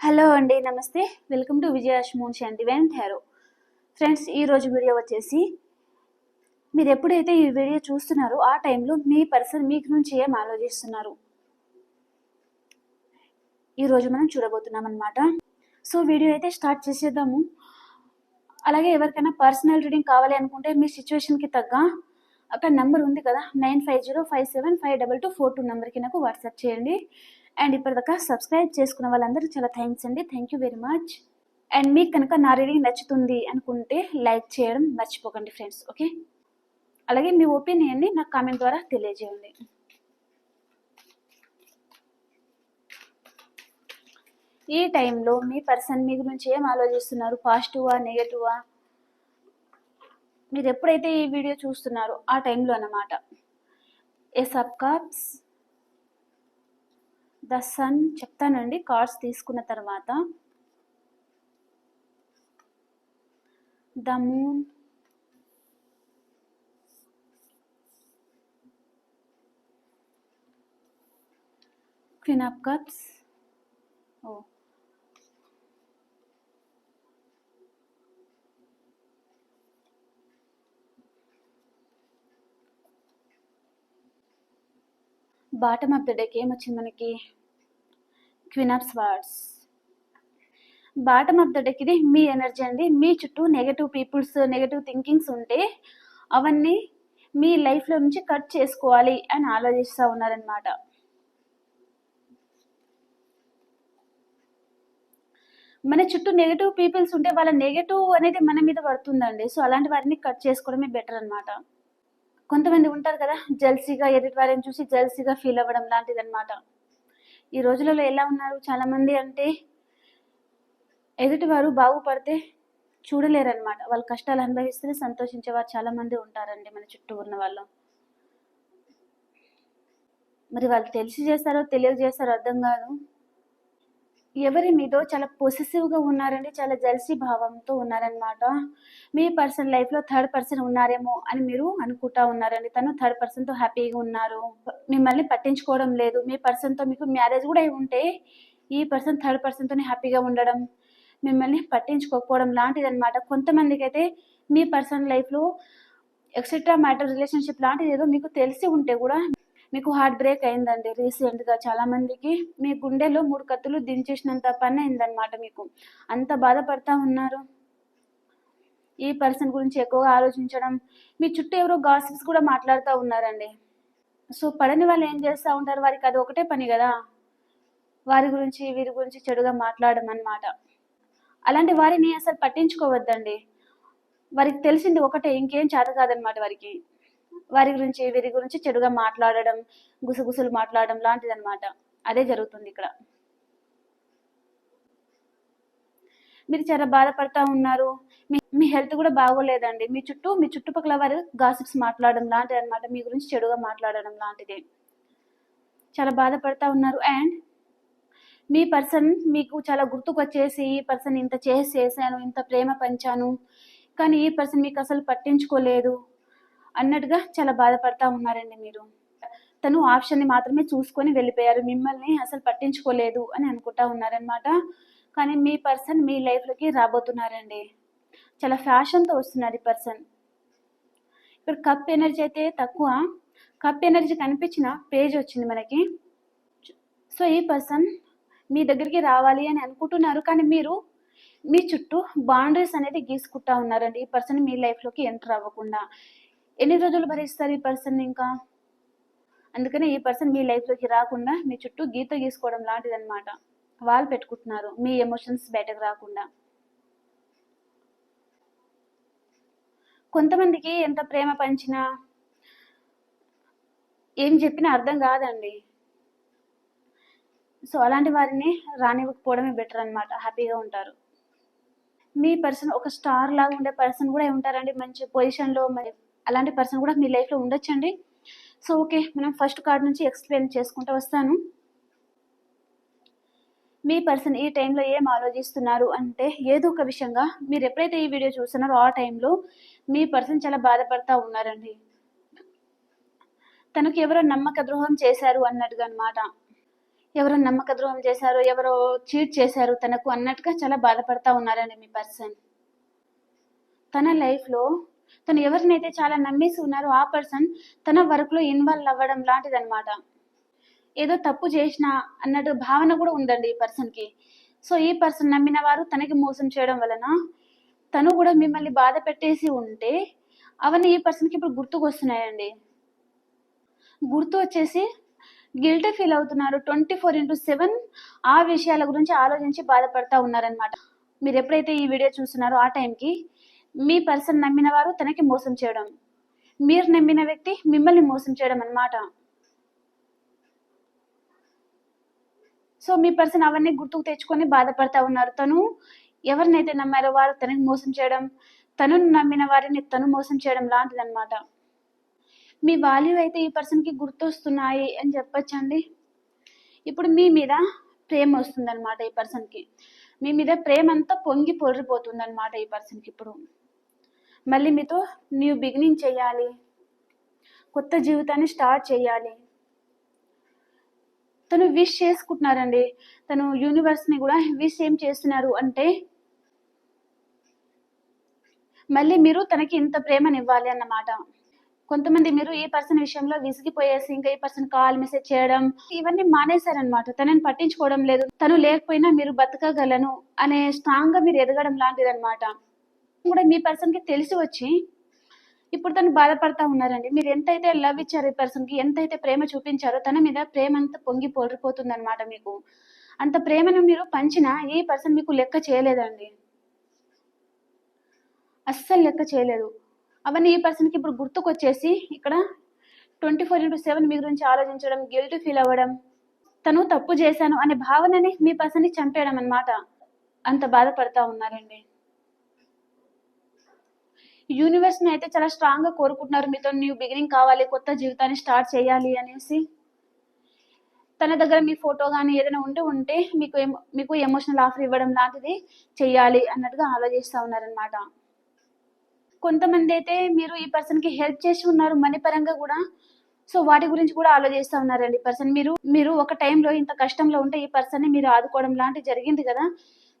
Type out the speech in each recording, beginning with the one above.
Hello అండి నమస్తే. Welcome to విజయాష్మోన్షి అండ్ వెంట్ హెరో ఫ్రెండ్స్ ఈరోజు వీడియో వచ్చేసి మీరు ఎప్పుడైతే ఈ వీడియో చూస్తున్నారో ఆ టైంలో మీ పర్సన్ మీకు నుంచి ఏం ఆలోచిస్తున్నారు? ఈరోజు మనం చూడబోతున్నాం అనమాట సో వీడియో అయితే స్టార్ట్ చేసేద్దాము. అలాగే ఎవరికైనా పర్సనల్ రీడింగ్ కావాలి అనుకుంటే మీ సిచ్యువేషన్కి తగ్గ అక్కడ నెంబర్ ఉంది కదా nine five zero five seven five double two four two నెంబర్కి నాకు వాట్సాప్ చేయండి. అండ్ ఇప్పటిదాకా సబ్స్క్రైబ్ చేసుకున్న వాళ్ళందరూ చాలా థ్యాంక్స్ అండి. Thank you very much. And మీకు కనుక నా రీడింగ్ నచ్చుతుంది అనుకుంటే లైక్ చేయడం మర్చిపోకండి ఫ్రెండ్స్ ఓకే? అలాగే మీ ఒపీనియన్ని నాకు కామెంట్ ద్వారా తెలియజేయండి. ఈ టైంలో మీ పర్సన్ మీ గురించి ఏం ఆలోచిస్తున్నారు? పాజిటివా నెగటివా? మీరు ఎప్పుడైతే ఈ వీడియో చూస్తున్నారో ఆ టైంలో అన్నమాట. Ace of cups. The sun చెప్తానండి కార్డ్స్ తీసుకున్న తర్వాత. The moon. Queen of cups. Oh. Bottom of the deck ఏమొచ్చింది మనకి? Queen of swords bottom of the deck ఇది మీ ఎనర్జీ అండి. మీ చుట్టూ నెగటివ్ పీపుల్స్ నెగటివ్ థింకింగ్స్ ఉంటే అవన్నీ మీ లైఫ్లో నుంచి కట్ చేసుకోవాలి అని ఆలోచిస్తూ ఉన్నారనమాట మన చుట్టూ నెగటివ్ పీపుల్స్ ఉంటే వాళ్ళ నెగటివ్ అనేది మన మీద పడుతుందండి. సో అలాంటి వారిని కట్ చేసుకోవడమే బెటర్ అనమాట కొంతమంది ఉంటారు కదా జల్సీగా ఎదుటి వారిని చూసి జల్సీగా ఫీల్ అవ్వడం లాంటిది అనమాట ఈ రోజులలో ఎలా ఉన్నారు? చాలా మంది అంటే ఎదుటివారు బాగుపడితే చూడలేరన్నమాట. వాళ్ళ కష్టాలు అనుభవిస్తేనే సంతోషించేవారు చాలా మంది ఉంటారండి మన చుట్టూ ఉన్న వాళ్ళు. మరి వాళ్ళు తెలిసి చేస్తారో తెలియజేస్తారో అర్థం కాదు. ఎవరి మీదో చాలా పొసెసివ్గా ఉన్నారండి చాలా జల్సీ భావంతో ఉన్నారనమాట మీ పర్సన్ లైఫ్లో థర్డ్ పర్సన్ ఉన్నారేమో అని మీరు అనుకుంటా ఉన్నారండి. తను థర్డ్ పర్సన్తో హ్యాపీగా ఉన్నారు. మిమ్మల్ని పట్టించుకోవడం లేదు. మీ పర్సన్తో మీకు మ్యారేజ్ కూడా అయి ఉంటే ఈ పర్సన్ థర్డ్ పర్సన్తోనే హ్యాపీగా ఉండడం మిమ్మల్ని పట్టించుకోకపోవడం లాంటిదనమాట కొంతమందికి అయితే మీ పర్సనల్ లైఫ్లో ఎక్సెట్రా మ్యాటర్ రిలేషన్షిప్ లాంటిది ఏదో మీకు తెలిసి ఉంటే కూడా మీకు హార్ట్ బ్రేక్ అయిందండి రీసెంట్గా చాలా మందికి మీ గుండెలో మూడు కత్తులు దించేసినంత పని అయిందనమాట మీకు. అంత బాధపడతా ఉన్నారు? ఈ పర్సన్ గురించి ఎక్కువగా ఆలోచించడం మీ చుట్టూ ఎవరో గాసిప్స్ కూడా మాట్లాడుతూ ఉన్నారండి. సో పడని వాళ్ళు ఏం చేస్తూ ఉంటారు? వారికి అది ఒకటే పని కదా? వారి గురించి వీరి గురించి చెడుగా మాట్లాడడం అన్నమాట. అలాంటి వారిని అసలు పట్టించుకోవద్దండి. వారికి తెలిసింది ఒకటే ఇంకేం చేత కాదనమాట వారికి. వారి గురించి వీరి గురించి చెడుగా మాట్లాడడం గుసగుసలు మాట్లాడడం లాంటిది అనమాట అదే జరుగుతుంది ఇక్కడ. మీరు చాలా బాధపడతా ఉన్నారు. మీ మీ హెల్త్ కూడా బాగోలేదండి. మీ చుట్టూ మీ చుట్టుపక్కల వారు గాసిప్స్ మాట్లాడడం లాంటిది అనమాట మీ గురించి చెడుగా మాట్లాడడం లాంటిది. చాలా బాధపడతా ఉన్నారు. అండ్ మీ పర్సన్ మీకు చాలా గుర్తుకొచ్చేసి ఈ పర్సన్ ఇంత చేసి చేశాను ఇంత ప్రేమ పంచాను. కానీ ఈ పర్సన్ మీకు అసలు పట్టించుకోలేదు. అన్నట్టుగా చాలా బాధపడతా ఉన్నారండి మీరు. తను ఆప్షన్ని మాత్రమే చూసుకొని వెళ్ళిపోయారు. మిమ్మల్ని అసలు పట్టించుకోలేదు అని అనుకుంటా ఉన్నారనమాట కానీ మీ పర్సన్ మీ లైఫ్లోకి రాబోతున్నారండి. చాలా ఫ్యాషన్తో వస్తున్నారు ఈ పర్సన్ ఇక్కడ కప్ ఎనర్జీ అయితే తక్కువ. కప్ ఎనర్జీ కనిపించిన పేజ్ వచ్చింది మనకి. సో ఈ పర్సన్ మీ దగ్గరికి రావాలి అని అనుకుంటున్నారు. కానీ మీరు మీ చుట్టూ బౌండరీస్ అనేది గీసుకుంటా ఉన్నారండి. ఈ పర్సన్ మీ లైఫ్లోకి ఎంటర్ అవ్వకుండా. ఎన్ని రోజులు భరిస్తారు ఈ పర్సన్ ఇంకా? అందుకని ఈ పర్సన్ మీ లైఫ్లోకి రాకుండా మీ చుట్టూ గీత గీసుకోవడం లాంటిది అనమాట వాళ్ళు పెట్టుకుంటున్నారు. మీ ఎమోషన్స్ బయటకు రాకుండా. కొంతమందికి ఎంత ప్రేమ పంచినా ఏం చెప్పినా అర్థం కాదండి. సో అలాంటి వారిని రానివ్వకపోవడమే బెటర్ అనమాట హ్యాపీగా ఉంటారు. మీ పర్సన్ ఒక స్టార్ లాగా ఉండే పర్సన్ కూడా ఉంటారండి. మంచి పొజిషన్లో మరి అలాంటి పర్సన్ కూడా మీ లైఫ్లో ఉండొచ్చండి. సో ఓకే మనం ఫస్ట్ కార్డ్ నుంచి ఎక్స్ప్లెయిన్ చేసుకుంటూ వస్తాను. మీ పర్సన్ ఈ టైంలో ఏం ఆలోచిస్తున్నారు అంటే ఏదో ఒక విషయంగా మీరు ఎప్పుడైతే ఈ వీడియో చూస్తున్నారో ఆ టైంలో మీ పర్సన్ చాలా బాధపడతా ఉన్నారండి. తనకు ఎవరో నమ్మక ద్రోహం చేశారు అన్నట్టుగా అనమాట ఎవరో నమ్మక ద్రోహం చేశారు ఎవరో చీట్ చేశారు తనకు అన్నట్టుగా చాలా బాధపడతా ఉన్నారండి మీ పర్సన్ తన లైఫ్లో తను ఎవరినైతే చాలా నమ్మేసి ఉన్నారో ఆ పర్సన్ తన వర్క్లో ఇన్వాల్వ్ అవ్వడం లాంటిదన్నమాట. ఏదో తప్పు చేసిన అన్నట్టు భావన కూడా ఉందండి ఈ పర్సన్కి. సో ఈ పర్సన్ నమ్మిన వారు తనకి మోసం చేయడం వలన తను కూడా మిమ్మల్ని బాధ పెట్టేసి ఉంటే అవన్నీ ఈ పర్సన్కి ఇప్పుడు గుర్తుకు వస్తున్నాయండి గుర్తు వచ్చేసి గిల్ట్ ఫీల్ అవుతున్నారు. ట్వంటీ ఫోర్ ఇంటూ సెవెన్ ఆ విషయాల గురించి ఆలోచించి బాధపడతా ఉన్నారనమాట మీరు ఎప్పుడైతే ఈ వీడియో చూస్తున్నారో ఆ టైంకి మీ పర్సన్ నమ్మిన వారు తనకి మోసం చేయడం. మీరు నమ్మిన వ్యక్తి మిమ్మల్ని మోసం చేయడం అనమాట సో మీ పర్సన్ అవన్నీ గుర్తుకు తెచ్చుకొని బాధపడతా ఉన్నారు. తను ఎవరినైతే నమ్మారో వారు తనకి మోసం చేయడం తను నమ్మిన వారిని తను మోసం చేయడం లాంటిది అనమాట మీ వాల్యూ అయితే ఈ పర్సన్కి గుర్తొస్తున్నాయి అని చెప్పొచ్చండి? ఇప్పుడు మీ మీద ప్రేమ వస్తుందన్నమాట ఈ పర్సన్కి మీ మీద ప్రేమ అంతా పొంగి పొర్రిపోతుంది అనమాట ఈ పర్సన్కి ఇప్పుడు. మళ్ళీ మీతో న్యూ బిగినింగ్ చేయాలి. కొత్త జీవితాన్ని స్టార్ట్ చేయాలి. తను విష్ చేసుకుంటున్నారండి. తను యూనివర్స్ని కూడా విష్ ఏం చేస్తున్నారు అంటే మళ్ళీ మీరు తనకి ఇంత ప్రేమనివ్వాలి అన్నమాట. కొంతమంది మీరు ఈ పర్సన్ విషయంలో విసిగిపోయేసి ఇంకా ఈ పర్సన్ కాల్ మెసేజ్ చేయడం ఇవన్నీ మానేశారనమాట తనని పట్టించుకోవడం లేదు. తను లేకపోయినా మీరు బతకగలను అనే స్ట్రాంగ్గా మీరు ఎదగడం లాంటిది అనమాట కూడా మీ పర్సన్కి తెలిసి వచ్చి ఇప్పుడు తను బాధపడతా ఉన్నారండి. మీరు ఎంతైతే లవ్ ఇచ్చారు ఈ పర్సన్కి ఎంతైతే ప్రేమ చూపించారో తన మీద ప్రేమ అంతా పొంగి పొరిపోతుంది అనమాట మీకు. అంత ప్రేమను మీరు పంచినా ఈ పర్సన్ మీకు లెక్క చేయలేదండి. అస్సలు లెక్క చేయలేదు. అవన్నీ ఈ పర్సన్కి ఇప్పుడు గుర్తుకొచ్చేసి ఇక్కడ ట్వంటీ ఫోర్ ఇంటూ సెవెన్ మీ గురించి ఆలోచించడం గిల్ట్ ఫీల్ అవ్వడం తను తప్పు చేశాను అనే భావనని మీ పర్సన్ని చంపేయడం అన్నమాట. అంత బాధపడతా ఉన్నారండి. యూనివర్స్ని అయితే చాలా స్ట్రాంగ్గా కోరుకుంటున్నారు. మీతో న్యూ బిగినింగ్ కావాలి కొత్త జీవితాన్ని స్టార్ట్ చేయాలి అనేసి. తన దగ్గర మీ ఫోటో కానీ ఏదైనా ఉంటే ఉంటే మీకు ఎమో- మీకు ఎమోషనల్ ఆఫర్ ఇవ్వడం లాంటిది చేయాలి అన్నట్టుగా ఆలోచిస్తూ ఉన్నారనమాట కొంతమంది అయితే మీరు ఈ పర్సన్కి హెల్ప్ చేసి ఉన్నారు మనీ పరంగా కూడా. సో వాటి గురించి కూడా ఆలోచిస్తూ ఉన్నారండి. పర్సన్ మీరు మీరు ఒక టైంలో ఇంత కష్టంలో ఉంటే ఈ పర్సన్ని మీరు ఆదుకోవడం లాంటి జరిగింది కదా.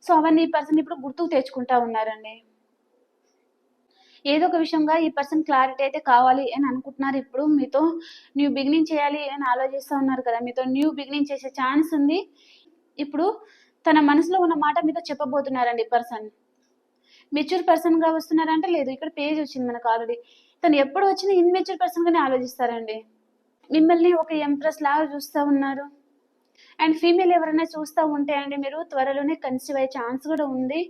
సో అవన్నీ ఈ పర్సన్ ఇప్పుడు గుర్తుకు తెచ్చుకుంటా ఉన్నారండి. ఏదో ఒక విషయంగా ఈ పర్సన్ క్లారిటీ అయితే కావాలి అని అనుకుంటున్నారు. ఇప్పుడు మీతో న్యూ బిగినింగ్ చేయాలి అని ఆలోచిస్తూ ఉన్నారు కదా. మీతో న్యూ బిగినింగ్ చేసే ఛాన్స్ ఉంది. ఇప్పుడు తన మనసులో ఉన్న మాట మీతో చెప్పబోతున్నారండి ఈ పర్సన్. మెచ్యూర్ పర్సన్గా వస్తున్నారంటే లేదు ఇక్కడ పేజ్ వచ్చింది మనకు ఆల్రెడీ. తను ఎప్పుడు వచ్చినా ఇన్మెచ్యూర్ పర్సన్ గానే ఆలోచిస్తారండి. మిమ్మల్ని ఒక ఎంప్రెస్ లాగా చూస్తూ ఉన్నారు. అండ్ ఫీమేల్ ఎవరైనా చూస్తూ ఉంటే అండి మీరు త్వరలోనే కన్సీవ్ అయ్యే ఛాన్స్ కూడా ఉంది.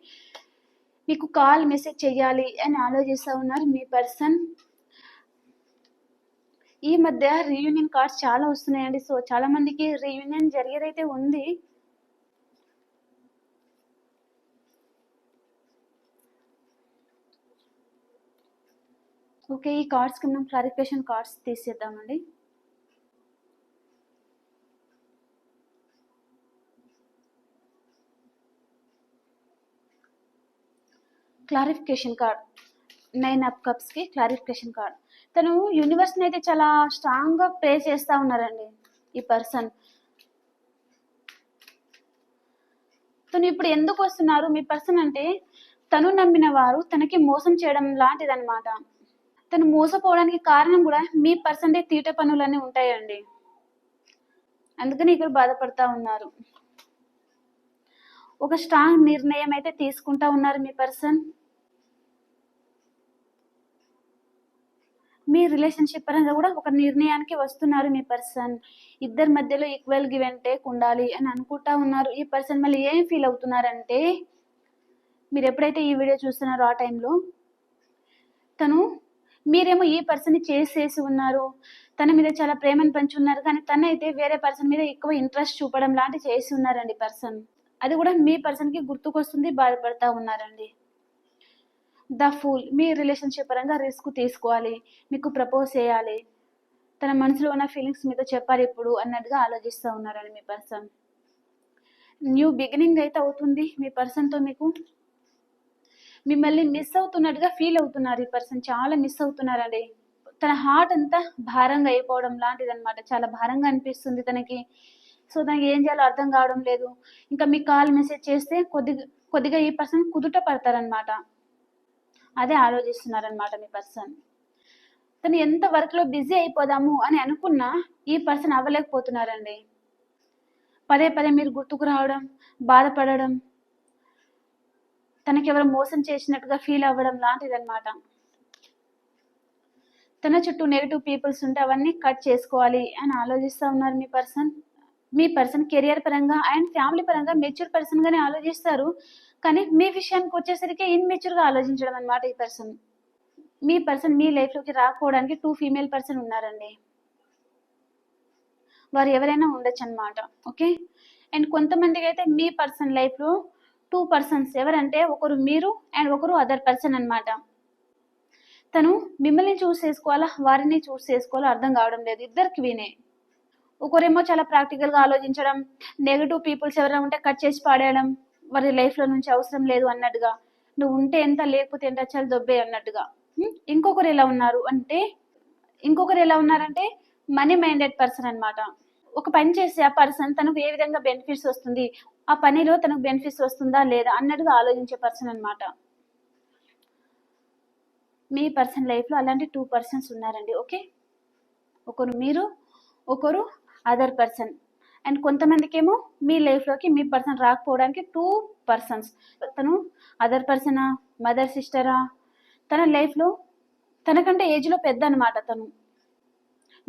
మీకు కాల్ మెసేజ్ చేయాలి అని ఆలోచిస్తూ ఉన్నారు మీ పర్సన్. ఈ మధ్య రీయూనియన్ కార్డ్స్ చాలా వస్తున్నాయండి. సో చాలా మందికి రీయూనియన్ జరిగేదైతే ఉంది. ఓకే ఈ కార్డ్స్ కింద క్లారిఫికేషన్ కార్డ్స్ తీసేద్దామండి. క్లారిఫికేషన్ కార్డ్ నైన్ అప్ కప్స్కి క్లారిఫికేషన్ కార్డ్ తను యూనివర్స్ని అయితే చాలా స్ట్రాంగ్గా ప్రే చేస్తూ ఉన్నారండి ఈ పర్సన్ తను ఇప్పుడు ఎందుకు వస్తున్నారు? మీ పర్సన్ అంటే తను నమ్మిన వారు తనకి మోసం చేయడం లాంటిదన్నమాట. తను మోసపోవడానికి కారణం కూడా మీ పర్సన్టే తీట పనులన్నీ ఉంటాయండి. అందుకని ఇక్కడ బాధపడతా ఉన్నారు. ఒక స్ట్రాంగ్ నిర్ణయం అయితే తీసుకుంటా ఉన్నారు మీ పర్సన్ మీ రిలేషన్షిప్ పరంగా కూడా ఒక నిర్ణయానికి వస్తున్నారు మీ పర్సన్ ఇద్దరి మధ్యలో ఈక్వల్ గివ్ అండ్ టేక్ ఉండాలి అని అనుకుంటా ఉన్నారు. ఈ పర్సన్ మళ్ళీ ఏం ఫీల్ అవుతున్నారంటే మీరు ఎప్పుడైతే ఈ వీడియో చూస్తున్నారో ఆ టైంలో తను మీరేమో ఈ పర్సన్ చేసేసి ఉన్నారు. తన మీద చాలా ప్రేమను పంచి ఉన్నారు. కానీ తన అయితే వేరే పర్సన్ మీద ఎక్కువ ఇంట్రెస్ట్ చూపడం లాంటి చేసి ఉన్నారండి పర్సన్ అది కూడా మీ పర్సన్కి గుర్తుకొస్తుంది బాధపడతా ఉన్నారండి. The fool. మీ రిలేషన్షిప్ పరంగా రిస్క్ తీసుకోవాలి. మీకు ప్రపోజ్ చేయాలి. తన మనసులో ఉన్న ఫీలింగ్స్ మీతో చెప్పాలి ఇప్పుడు అన్నట్టుగా ఆలోచిస్తూ ఉన్నారండి మీ పర్సన్. న్యూ బిగినింగ్ అయితే అవుతుంది. మీ పర్సన్తో మీకు మిమ్మల్ని మిస్ అవుతున్నట్టుగా ఫీల్ అవుతున్నారు ఈ పర్సన్. చాలా మిస్ అవుతున్నారండి. తన హార్ట్ అంతా భారంగా అయిపోవడం లాంటిది అనమాట చాలా భారంగా అనిపిస్తుంది తనకి. సో దానికి ఏం చేయాలో అర్థం కావడం లేదు. ఇంకా మీ కాల్ మెసేజ్ చేస్తే కొద్దిగా కొద్దిగా ఈ పర్సన్ కుదుట పడతారనమాట అదే ఆలోచిస్తున్నారనమాట మీ పర్సన్. తను ఎంత వర్క్లో బిజీ అయిపోదాము అని అనుకున్నా ఈ పర్సన్ అవ్వలేకపోతున్నారండి. పదే పదే మీరు గుర్తుకు రావడం బాధపడడం తనకి ఎవరు మోసం చేసినట్టుగా ఫీల్ అవ్వడం లాంటిదన్నమాట. తన చుట్టూ నెగిటివ్ పీపుల్స్ ఉంటే అవన్నీ కట్ చేసుకోవాలి అని ఆలోచిస్తూ ఉన్నారు మీ పర్సన్. మీ పర్సన్ కెరియర్ పరంగా అండ్ ఫ్యామిలీ పరంగా మెచ్యూర్ పర్సన్ గానే ఆలోచిస్తారు. కానీ మీ విషయానికి వచ్చేసరికి ఇన్మెచ్యూర్గా ఆలోచించడం అనమాట ఈ పర్సన్ మీ పర్సన్ మీ లైఫ్లోకి రాకపోవడానికి టూ ఫీమేల్ పర్సన్ ఉన్నారండి. వారు ఎవరైనా ఉండొచ్చు అనమాట ఓకే? అండ్ కొంతమందికి అయితే మీ పర్సన్ లైఫ్లో టూ పర్సన్స్ ఎవరంటే ఒకరు మీరు అండ్ ఒకరు అదర్ పర్సన్ అన్నమాట. తను మిమ్మల్ని చూస్ చేసుకోవాలా? వారిని చూస్ చేసుకోవాలో? అర్థం కావడం లేదు. ఇద్దరికి వినే. ఒకరేమో చాలా ప్రాక్టికల్గా ఆలోచించడం నెగటివ్ పీపుల్స్ ఎవరైనా ఉంటే కట్ చేసి పాడేయడం వారి లైఫ్లో నుంచి అవసరం లేదు అన్నట్టుగా. నువ్వు ఉంటే ఎంత లేకపోతే ఎంత చాలా దొబ్బే అన్నట్టుగా. ఇంకొకరు ఎలా ఉన్నారు అంటే ఇంకొకరు ఎలా ఉన్నారంటే మనీ మైండెడ్ పర్సన్ అనమాట ఒక పని చేసే ఆ పర్సన్ తనకు ఏ విధంగా బెనిఫిట్స్ వస్తుంది? ఆ పనిలో తనకు బెనిఫిట్స్ వస్తుందా లేదా అన్నట్టుగా ఆలోచించే పర్సన్ అనమాట మీ పర్సన్ లైఫ్లో అలాంటి టూ పర్సన్స్ ఉన్నారండి ఓకే ఒకరు మీరు ఒకరు అదర్ పర్సన్ అండ్ కొంతమందికి ఏమో మీ లైఫ్లోకి మీ పర్సన్ రాకపోవడానికి టూ పర్సన్స్. తను అదర్ పర్సనా మదర్ సిస్టరా? తన లైఫ్లో తనకంటే ఏజ్లో పెద్ద అనమాట తను.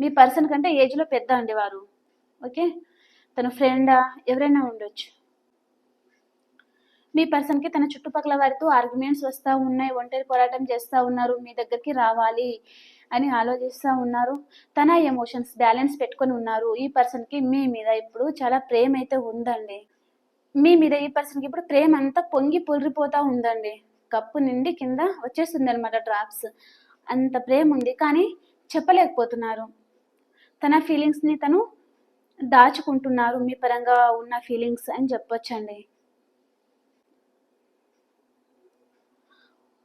మీ పర్సన్ కంటే ఏజ్లో పెద్ద అండి వారు ఓకే? తన ఫ్రెండా? ఎవరైనా ఉండొచ్చు. మీ పర్సన్కి తన చుట్టుపక్కల వారితో ఆర్గ్యుమెంట్స్ వస్తూ ఉన్నాయి ఒంటరి పోరాటం చేస్తూ ఉన్నారు మీ దగ్గరికి రావాలి. అని ఆలోచిస్తూ ఉన్నారు. తన ఎమోషన్స్ బ్యాలెన్స్ పెట్టుకొని ఉన్నారు. ఈ పర్సన్కి మీ మీద ఇప్పుడు చాలా ప్రేమ అయితే ఉందండి. మీ మీద ఈ పర్సన్కి ఇప్పుడు ప్రేమ అంతా పొంగి పొర్రిపోతూ ఉందండి. కప్పు నిండి కింద వచ్చేస్తుంది అనమాట డ్రాప్స్ అంత ప్రేమ ఉంది కానీ చెప్పలేకపోతున్నారు. తన ఫీలింగ్స్ని తను దాచుకుంటున్నారు. మీ పరంగా ఉన్న ఫీలింగ్స్ అని చెప్పొచ్చండి.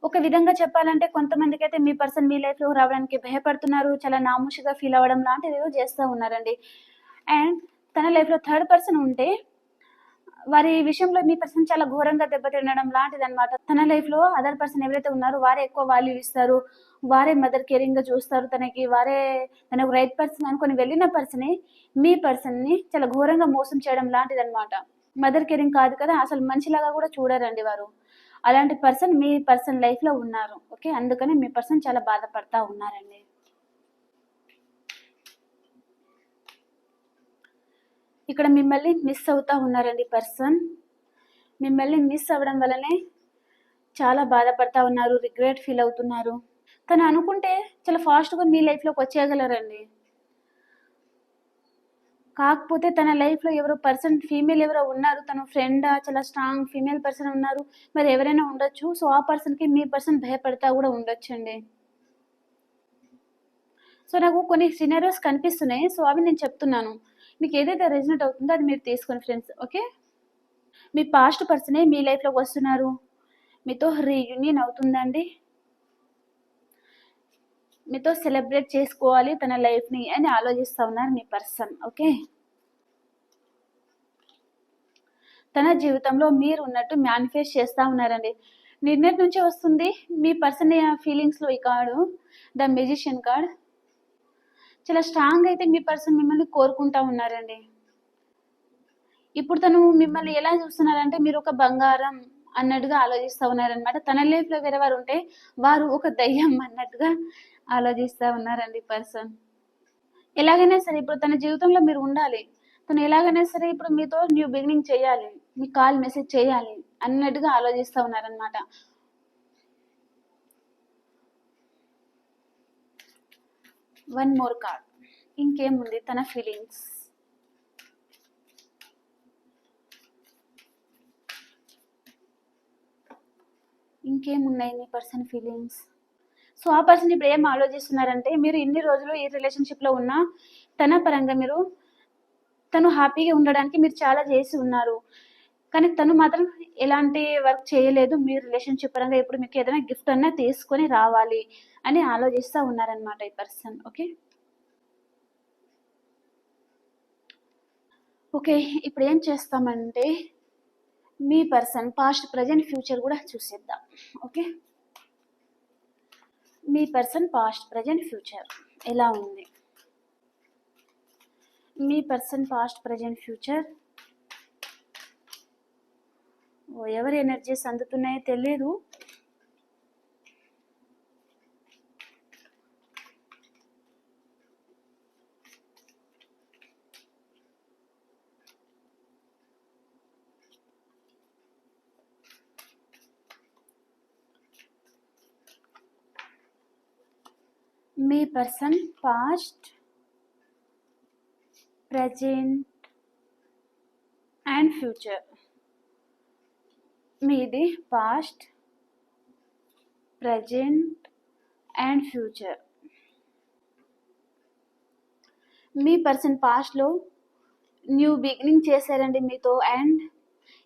ఒక విధంగా చెప్పాలంటే కొంతమందికి అయితే మీ పర్సన్ మీ లైఫ్లో రావడానికి భయపడుతున్నారు చాలా నాముషిగా ఫీల్ అవ్వడం లాంటిది ఏదో చేస్తూ ఉన్నారండి. అండ్ తన లైఫ్లో థర్డ్ పర్సన్ ఉంటే వారి విషయంలో మీ పర్సన్ చాలా ఘోరంగా దెబ్బతినడం లాంటిది అనమాట తన లైఫ్లో అదర్ పర్సన్ ఎవరైతే ఉన్నారో వారే ఎక్కువ వాల్యూ ఇస్తారు వారే మదర్ కేరింగ్గా చూస్తారు తనకి వారే తనకు రైట్ పర్సన్ అనుకుని వెళ్ళిన పర్సనే మీ పర్సన్ని చాలా ఘోరంగా మోసం చేయడం లాంటిది అనమాట మదర్ కేరింగ్ కాదు కదా అసలు మనిషిలాగా కూడా చూడరండి వారు. అలాంటి పర్సన్ మీ పర్సన్ లైఫ్లో ఉన్నారు ఓకే? అందుకని మీ పర్సన్ చాలా బాధపడతా ఉన్నారండి. ఇక్కడ మిమ్మల్ని మిస్ అవుతా ఉన్నారండి పర్సన్. మిమ్మల్ని మిస్ అవ్వడం వల్లనే చాలా బాధపడతా ఉన్నారు రిగ్రెట్ ఫీల్ అవుతున్నారు. తను అనుకుంటే చాలా ఫాస్ట్గా మీ లైఫ్లోకి వచ్చేయగలరండి. కాకపోతే తన లైఫ్లో ఎవరో పర్సన్ ఫీమేల్ ఎవరో ఉన్నారు. తన ఫ్రెండ్ చాలా స్ట్రాంగ్ ఫీమేల్ పర్సన్ ఉన్నారు. మరి ఎవరైనా ఉండొచ్చు. సో ఆ పర్సన్కి మీ పర్సన్ భయపడతా కూడా ఉండొచ్చండి. సో నాకు కొన్ని సినారియోస్ కనిపిస్తున్నాయి. సో అవి నేను చెప్తున్నాను. మీకు ఏదైతే రెజినేట్ అవుతుందో అది మీరు తీసుకోండి ఫ్రెండ్స్ ఓకే మీ పాస్ట్ పర్సనే మీ లైఫ్లోకి వస్తున్నారు? మీతో రీయూనియన్ అవుతుందండి? మీతో సెలబ్రేట్ చేసుకోవాలి తన లైఫ్ని అని ఆలోచిస్తూ ఉన్నారు మీ పర్సన్ ఓకే? తన జీవితంలో మీరు ఉన్నట్టు మేనిఫెస్ట్ చేస్తూ ఉన్నారండి. నిన్నటి నుంచి వస్తుంది. మీ పర్సన్ ఫీలింగ్స్లో ఈ కార్డు? The magician card. చాలా స్ట్రాంగ్ అయితే మీ పర్సన్ మిమ్మల్ని కోరుకుంటా ఉన్నారండి. ఇప్పుడు తను మిమ్మల్ని ఎలా చూస్తున్నారంటే మీరు ఒక బంగారం అన్నట్టుగా ఆలోచిస్తూ ఉన్నారనమాట తన లైఫ్లో వేరే వారు ఉంటే వారు ఒక దయ్యం అన్నట్టుగా ఆలోచిస్తూ ఉన్నారండి పర్సన్. ఎలాగైనా సరే ఇప్పుడు తన జీవితంలో మీరు ఉండాలి. తను ఎలాగైనా సరే ఇప్పుడు మీతో న్యూ బిగినింగ్ చేయాలి. మీ కాల్ మెసేజ్ చేయాలి అన్నట్టుగా ఆలోచిస్తూ ఉన్నారనమాట వన్ మోర్ కార్డ్ ఇంకేముంది తన ఫీలింగ్స్? ఇంకేమున్నాయి మీ పర్సన్ ఫీలింగ్స్? సో ఆ పర్సన్ ఇప్పుడు ఏం ఆలోచిస్తున్నారంటే మీరు ఇన్ని రోజులు ఈ రిలేషన్షిప్లో ఉన్న తన పరంగా మీరు తను హ్యాపీగా ఉండడానికి మీరు చాలా చేసి ఉన్నారు. కానీ తను మాత్రం ఎలాంటి వర్క్ చేయలేదు మీ రిలేషన్షిప్ పరంగా ఇప్పుడు మీకు ఏదైనా గిఫ్ట్ అన్నా తీసుకొని రావాలి అని ఆలోచిస్తూ ఉన్నారనమాట ఈ పర్సన్ ఓకే? ఓకే ఇప్పుడు ఏం చేస్తామంటే మీ పర్సన్ పాస్ట్ ప్రజెంట్ ఫ్యూచర్ కూడా చూసేద్దాం ఓకే? మీ పర్సన్ పాస్ట్ ప్రజెంట్ ఫ్యూచర్ ఎలా ఉంది? మీ పర్సన్ పాస్ట్ ప్రజెంట్ ఫ్యూచర్? ఓ ఎవరి ఎనర్జీస్ అందుతున్నాయో తెలియదు మీ person past present and future మీది పాస్ట్ ప్రజెంట్ అండ్ ఫ్యూచర్ మీ పర్సన్ పాస్ట్లో న్యూ బిగినింగ్ చేశారండి మీతో అండ్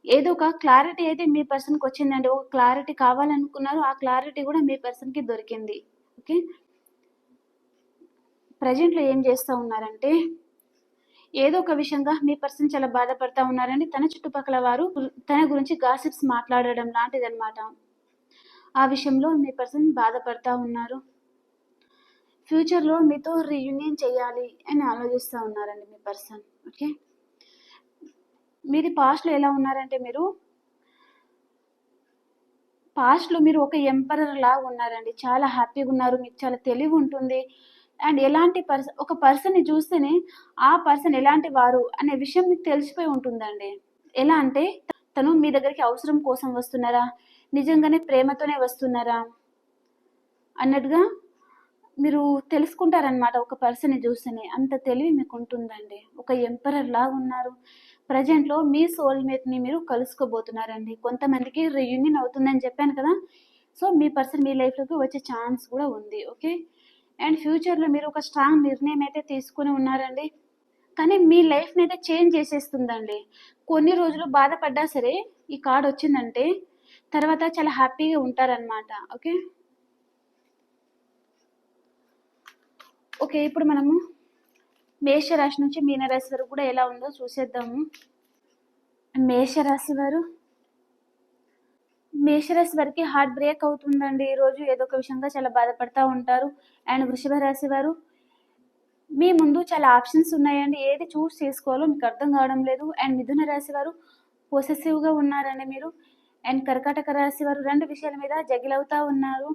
ఏదో ఒక క్లారిటీ అయితే మీ పర్సన్కి వచ్చిందండి. ఒక క్లారిటీ కావాలనుకున్నారు ఆ క్లారిటీ కూడా మీ పర్సన్కి దొరికింది. ఓకే ప్రజెంట్లో ఏం చేస్తూ ఉన్నారంటే ఏదో ఒక విషయంగా మీ పర్సన్ చాలా బాధపడతా ఉన్నారండి తన చుట్టుపక్కల వారు తన గురించి గాసిప్స్ మాట్లాడడం లాంటిది అనమాట ఆ విషయంలో మీ పర్సన్ బాధపడతా ఉన్నారు. ఫ్యూచర్లో మీతో రీయూనియన్ చేయాలి అని ఆలోచిస్తూ ఉన్నారండి మీ పర్సన్. ఓకే? మీది పాస్ట్లో ఎలా ఉన్నారంటే మీరు పాస్ట్లో మీరు ఒక ఎంపరర్ లాగా ఉన్నారండి. చాలా హ్యాపీగా ఉన్నారు. మీకు చాలా తెలివి ఉంటుంది. అండ్ ఎలాంటి పర్సన్ ఒక పర్సన్ని చూస్తేనే ఆ పర్సన్ ఎలాంటి వారు అనే విషయం మీకు తెలిసిపోయి ఉంటుందండి. ఎలా అంటే తను మీ దగ్గరికి అవసరం కోసం వస్తున్నారా? నిజంగానే ప్రేమతోనే వస్తున్నారా? అన్నట్టుగా మీరు తెలుసుకుంటారనమాట ఒక పర్సన్ని చూస్తేనే. అంత తెలివి మీకు ఉంటుందండి. ఒక ఎంపరర్ లాగా ఉన్నారు. ప్రజెంట్లో మీ సోల్మేట్ని మీరు కలుసుకోబోతున్నారండి. కొంతమందికి రియూనియన్ అవుతుందని చెప్పాను కదా. సో మీ పర్సన్ మీ లైఫ్లోకి వచ్చే ఛాన్స్ కూడా ఉంది. ఓకే? అండ్ ఫ్యూచర్లో మీరు ఒక స్ట్రాంగ్ నిర్ణయం అయితే తీసుకుని ఉన్నారండి. కానీ మీ లైఫ్ని అయితే చేంజ్ చేసేస్తుందండి. కొన్ని రోజులు బాధపడ్డా సరే ఈ కార్డ్ వచ్చిందంటే తర్వాత చాలా హ్యాపీగా ఉంటారనమాట ఓకే? ఓకే ఇప్పుడు మనము మేషరాశి నుంచి మీనరాశి వరకు కూడా ఎలా ఉందో చూసేద్దాము. మేషరాశి వారు మేషరాశి వారికి హార్ట్ బ్రేక్ అవుతుందండి. ఈరోజు ఏదో ఒక విషయంగా చాలా బాధపడతా ఉంటారు. అండ్ వృషభ రాశి వారు మీ ముందు చాలా ఆప్షన్స్ ఉన్నాయండి. ఏది చూస్ చేసుకోవాలో మీకు అర్థం కావడం లేదు. అండ్ మిథున రాశి వారు పొసెసివ్గా ఉన్నారండి మీరు. అండ్ కర్కాటక రాశి వారు రెండు విషయాల మీద జగిలవుతా ఉన్నారు.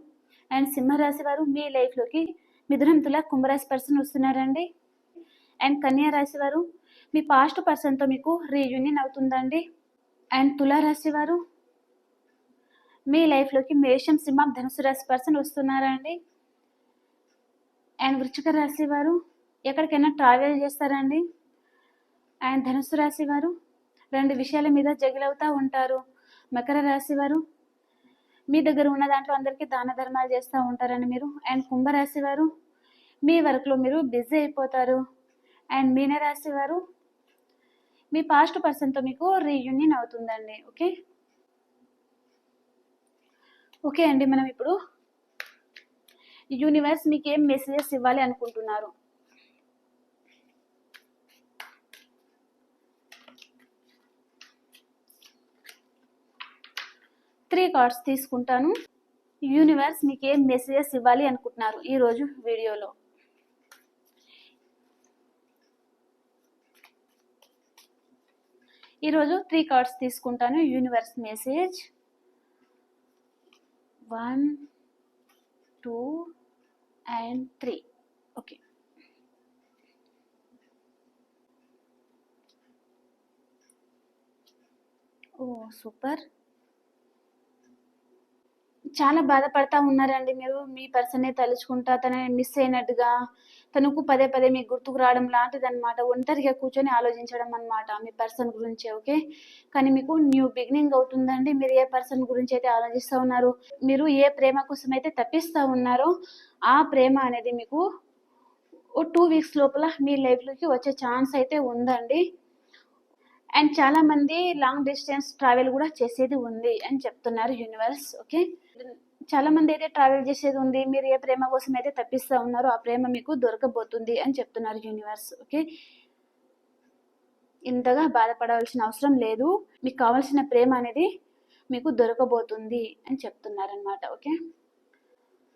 అండ్ సింహరాశి వారు మీ లైఫ్లోకి మిథునం తుల కుంభరాశి పర్సన్ వస్తున్నారండి. అండ్ కన్యా రాశి వారు మీ పాస్ట్ పర్సన్తో మీకు రీయూనియన్ అవుతుందండి. అండ్ తులారాశి వారు మీ లైఫ్లోకి మేషం సింహం ధనుసు రాశి పర్సన్ వస్తున్నారా అండి అండ్ వృచ్చిక రాశి వారు ఎక్కడికైనా ట్రావెల్ చేస్తారండి. అండ్ ధనుసు రాశి వారు రెండు విషయాల మీద జగిలవుతూ ఉంటారు. మకర రాశి వారు మీ దగ్గర ఉన్న దాంట్లో అందరికీ దాన ధర్మాలు చేస్తూ ఉంటారండి మీరు. అండ్ కుంభరాశి వారు మీ వర్క్లో మీరు బిజీ అయిపోతారు. అండ్ మీనరాశి వారు మీ పాస్ట్ పర్సన్తో మీకు రీయూనియన్ అవుతుందండి. ఓకే ఓకే అండి మనం ఇప్పుడు యూనివర్స్ మీకు ఏం మెసేజెస్ ఇవ్వాలి అనుకుంటున్నారు? త్రీ కార్డ్స్ తీసుకుంటాను. యూనివర్స్ మీకు ఏం మెసేజెస్ ఇవ్వాలి అనుకుంటున్నారు ఈరోజు వీడియోలో? ఈరోజు త్రీ కార్డ్స్ తీసుకుంటాను. Universe message one two and three okay oh super చాలా బాధపడతా ఉన్నారండి మీరు. మీ పర్సనే తలుచుకుంటా తనని మిస్ అయినట్టుగా తనకు పదే పదే మీకు గుర్తుకు రావడం లాంటిది అనమాట ఒంటరిగా కూర్చొని ఆలోచించడం అనమాట మీ పర్సన్ గురించి ఓకే? కానీ మీకు న్యూ బిగినింగ్ అవుతుందండి. మీరు ఏ పర్సన్ గురించి అయితే ఆలోచిస్తూ ఉన్నారు మీరు ఏ ప్రేమ కోసం అయితే తప్పిస్తూ ఉన్నారో ఆ ప్రేమ అనేది మీకు ఓ టూ వీక్స్ లోపల మీ లైఫ్లోకి వచ్చే ఛాన్స్ అయితే ఉందండి. అండ్ చాలా మంది లాంగ్ డిస్టెన్స్ ట్రావెల్ కూడా చేసేది ఉంది అని చెప్తున్నారు యూనివర్స్ ఓకే? చాలా మంది అయితే ట్రావెల్ చేసేది ఉంది మీరు ఏ ప్రేమ కోసం అయితే తప్పిస్తూ ఉన్నారో ఆ ప్రేమ మీకు దొరకబోతుంది అని చెప్తున్నారు యూనివర్స్ ఓకే? ఇంతగా బాధపడవలసిన అవసరం లేదు మీకు కావాల్సిన ప్రేమ అనేది మీకు దొరకబోతుంది అని చెప్తున్నారనమాట ఓకే?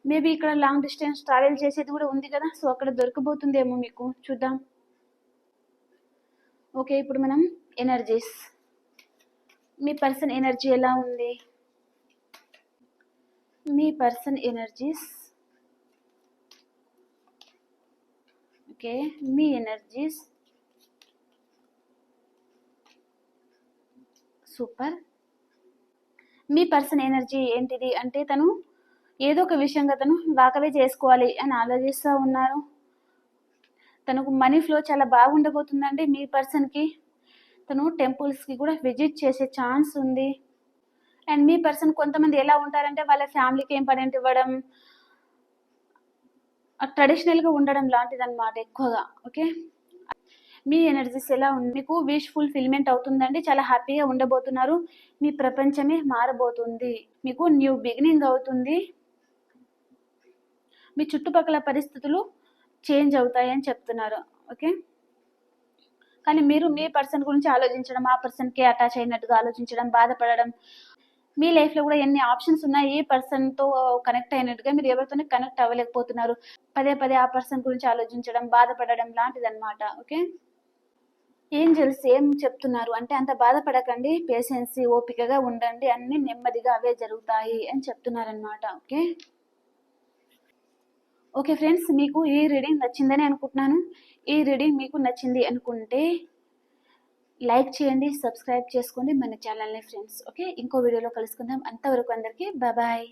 మేబీ ఇక్కడ లాంగ్ డిస్టెన్స్ ట్రావెల్ చేసేది కూడా ఉంది కదా సో అక్కడ దొరకబోతుందేమో మీకు చూద్దాం. ఓకే ఇప్పుడు మనం ఎనర్జీస్ మీ పర్సన్ ఎనర్జీ ఎలా ఉంది? మీ పర్సన్ ఎనర్జీస్ ఓకే మీ ఎనర్జీస్ సూపర్ మీ పర్సన్ ఎనర్జీ ఏంటిది? అంటే తను ఏదో ఒక విషయంగా తను వాకవే చేసుకోవాలి అని ఆలోచిస్తూ ఉన్నారు. తనకు మనీ ఫ్లో చాలా బాగుండబోతుందండి మీ పర్సన్కి తను టెంపుల్స్కి కూడా విజిట్ చేసే ఛాన్స్ ఉంది. అండ్ మీ పర్సన్ కొంతమంది ఎలా ఉంటారంటే వాళ్ళ ఫ్యామిలీకి ఇంపార్టెంట్ ఇవ్వడం ట్రెడిషనల్గా ఉండడం లాంటిది అనమాట ఎక్కువగా ఓకే మీ ఎనర్జీస్ ఎలా ఉంది మీకు విష్ ఫుల్ఫిల్మెంట్ అవుతుందండి చాలా హ్యాపీగా ఉండబోతున్నారు మీ ప్రపంచమే మారబోతుంది మీకు న్యూ బిగినింగ్ అవుతుంది. మీ చుట్టుపక్కల పరిస్థితులు చేంజ్ అవుతాయని చెప్తున్నారు ఓకే కానీ మీరు మీ పర్సన్ గురించి ఆలోచించడం ఆ పర్సన్కి అటాచ్ అయినట్టుగా ఆలోచించడం బాధపడడం మీ లైఫ్లో కూడా ఎన్ని ఆప్షన్స్ ఉన్నాయి ఈ పర్సన్తో కనెక్ట్ అయినట్టుగా మీరు ఎవరితోనే కనెక్ట్ అవ్వలేకపోతున్నారు. పదే పదే ఆ పర్సన్ గురించి ఆలోచించడం బాధపడడం లాంటిదన్నమాట ఓకే? ఏంజల్స్ ఏం చెప్తున్నారు? అంటే అంత బాధపడకండి పేషెన్సీ ఓపికగా ఉండండి అన్ని నెమ్మదిగా అవే జరుగుతాయి అని చెప్తున్నారనమాట ఓకే? ఓకే ఫ్రెండ్స్ మీకు ఈ రీడింగ్ నచ్చిందని అనుకుంటున్నాను. ఈ రీడింగ్ మీకు నచ్చింది అనుకుంటే లైక్ చేయండి సబ్స్క్రైబ్ చేసుకోండి మన ఛానల్ని ఫ్రెండ్స్. ఓకే ఇంకో వీడియోలో కలుసుకుందాం. అంతవరకు అందరికీ బాయ్